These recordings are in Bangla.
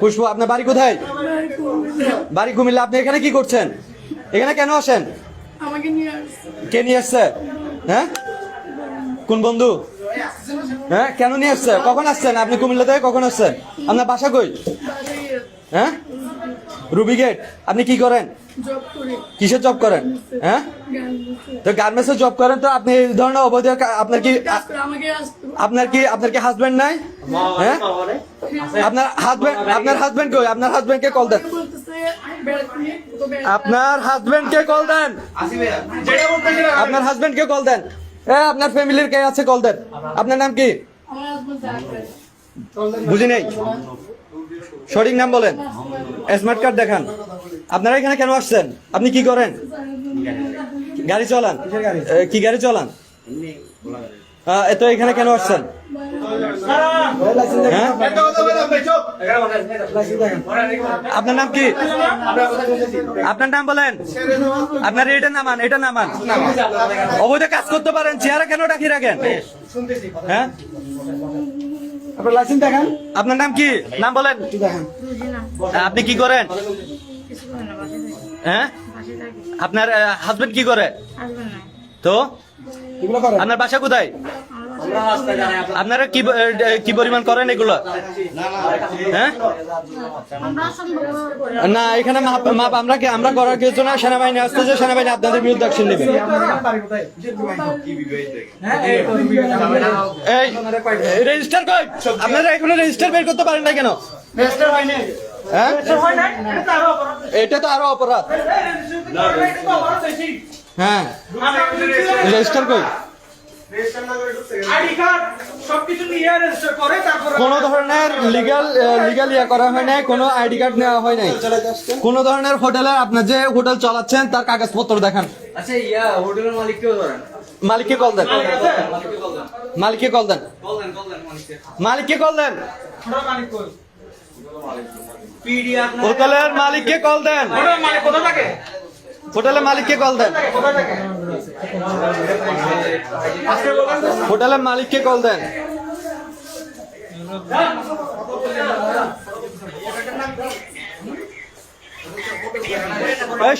পুষ্প আপনার বাড়ি কোথায়? বাড়ি কুমিল্লা। আপনি এখানে কি করছেন? এখানে কেন আসেন? কে নিয়ে আসছে? হ্যাঁ? কোন বন্ধু? হ্যাঁ কেন নিয়ে আসছে? কখন আসছেন? আপনি কুমিল্লা থেকে কখন আসছেন? আপনার বাসা কই? হ্যাঁ? রুবি গেট আপনি কি করেন? কিসের জব করেন? হ্যাঁ? তো গার্মেন্টসে জব করেন তো আপনি এই ধরনের অবৈধ আপনার কি আপনার কি আপনার কি হাজবেন্ড নাই? হ্যাঁ? আপনার হাজবেন্ড আপনার হাজবেন্ড কই? আপনার হাজবেন্ডকে কল দেন। আপনার হাজবেন্ডকে কল দেন। আপনার হাজবেন্ডকে কল দেন। এ আপনার ফ্যামিলির কে আছে কল দেন? আপনার নাম কি? বুঝি নেই। সঠিক নাম বলেন। স্মার্ট কার্ড দেখান। আপনারা এখানে কেন আসছেন? আপনি কি করেন? গাড়ি চলান। কি গাড়ি চলান? আহ, এ তো এখানে কেন আসছেন? হ্যাঁ? আপনার নাম কি? আপনার নাম বলেন। আপনার এটা নামান এটা নামান। অবৈধ কাজ করতে পারেন চেহারা কেন ডাকি রাখেন? হ্যাঁ? আপনার লাইসেন্স দেখান। আপনার নাম কি? নাম বলেন। দেখান। আপনি কি করেন? হ্যাঁ? আপনার হাজবেন্ড কি করে? তো? আপনার বাসা কোথায়? আপনারা কি কি পরিমাণ করেন এগুলো? হ্যাঁ? না, এখানে মাপ আমরা আমরা করার কিছু না, সেনাবাহিনী আসতেছে সেনাবাহিনী আপনাদের বিরুদ্ধে অ্যাকশন নেবে। রেজিস্টার কই? আপনারা এখনও রেজিস্টার বের করতে পারেন না কেন? হ্যাঁ? এটা তো আরও অপরাধ। হ্যাঁ। রেজিস্টার কই? কোন ধরনের লিগ্যাল লিগ্যাল ইয়া করা হয় নাই কোনো আইডি কার্ড নেওয়া হয় নাই। কোন ধরনের হোটেলে আপনার যে হোটেল চালাচ্ছেন তার কাগজপত্র দেখান। আচ্ছা ইয়া হোটেলের ধরেন। মালিককে কল দেন। মালিককে কল দেন। মালিককে কল হোটেলের মালিককে কল দেন। মালিক কোথা থাকে? হোটেলের মালিককে কল দেন। হোটেলের মালিককে কল দেন।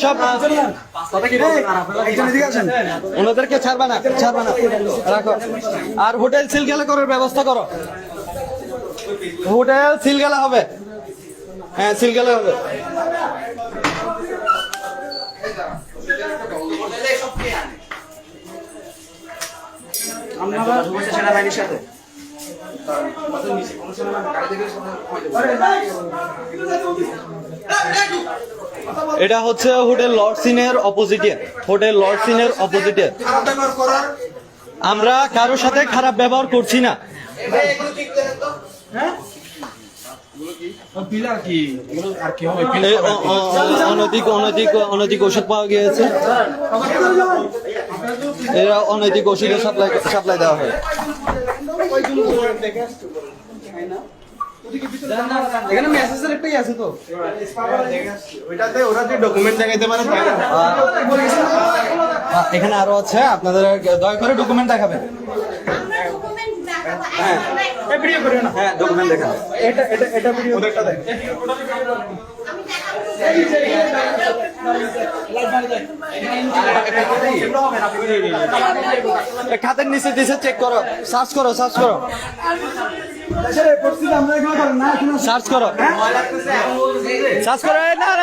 সব ওনাদেরকে ছাড়বা না ছাড়বা না। রাখো। আর হোটেল সিল গেলে করার ব্যবস্থা করো। হোটেল সিল গেলে হবে। হ্যাঁ সিল গেলে হবে। এটা হচ্ছে হোটেল লর্ডসিনের অপোজিটে হোটেল লর্ডসিনের অপোজিটে। আমরা কারোর সাথে খারাপ ব্যবহার করছি না। অনধিক অনধিক অনধিক ওষুধ পাওয়া গিয়েছে। এরা অনৈতিক ওষুধের সাপ্লাই সাপ্লাই দেওয়া হয় এখানে মেসেজের একটাই আছে তো ওইটাতে ওরা যে ডকুমেন্ট দেখাইতে পারে তাই না? আহ, এখানে আরও আছে আপনাদের দয়া করে ডকুমেন্ট দেখাবেন হ্যাঁ ভিডিও করিও না হ্যাঁ ডকুমেন্ট দেখান এটা এটা এটা ভিডিও ওদেরটা দেখ। খাতের নিচে দিছে চেক করো। সার্চ করো সার্চ করো। সার্চ করো। সার্চ করো না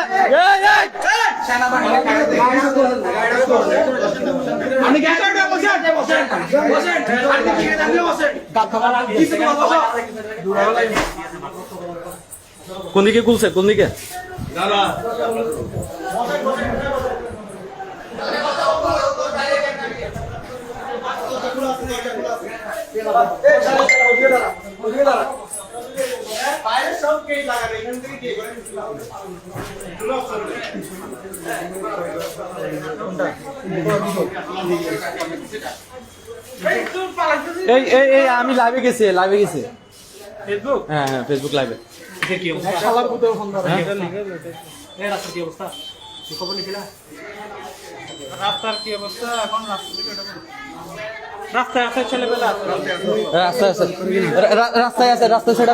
কোন দিকে খুলছে? কোন দিকে? এই এই আমি লাইভে গেছি লাইভে গেছি। ফেসবুক হ্যাঁ হ্যাঁ ফেসবুক লাইভে কি অবস্থা? শালার ফোন ধরে। এই রাস্তার কি অবস্থা? কি খবর নিছিলা রাস্তার কি অবস্থা? এখন রাস্তা থেকে এটা বলো। রাস্তায় আছে ছেলেবেলা আছে। রাস্তায় আছে। রাস্তায় আছে রাস্তায় সেটা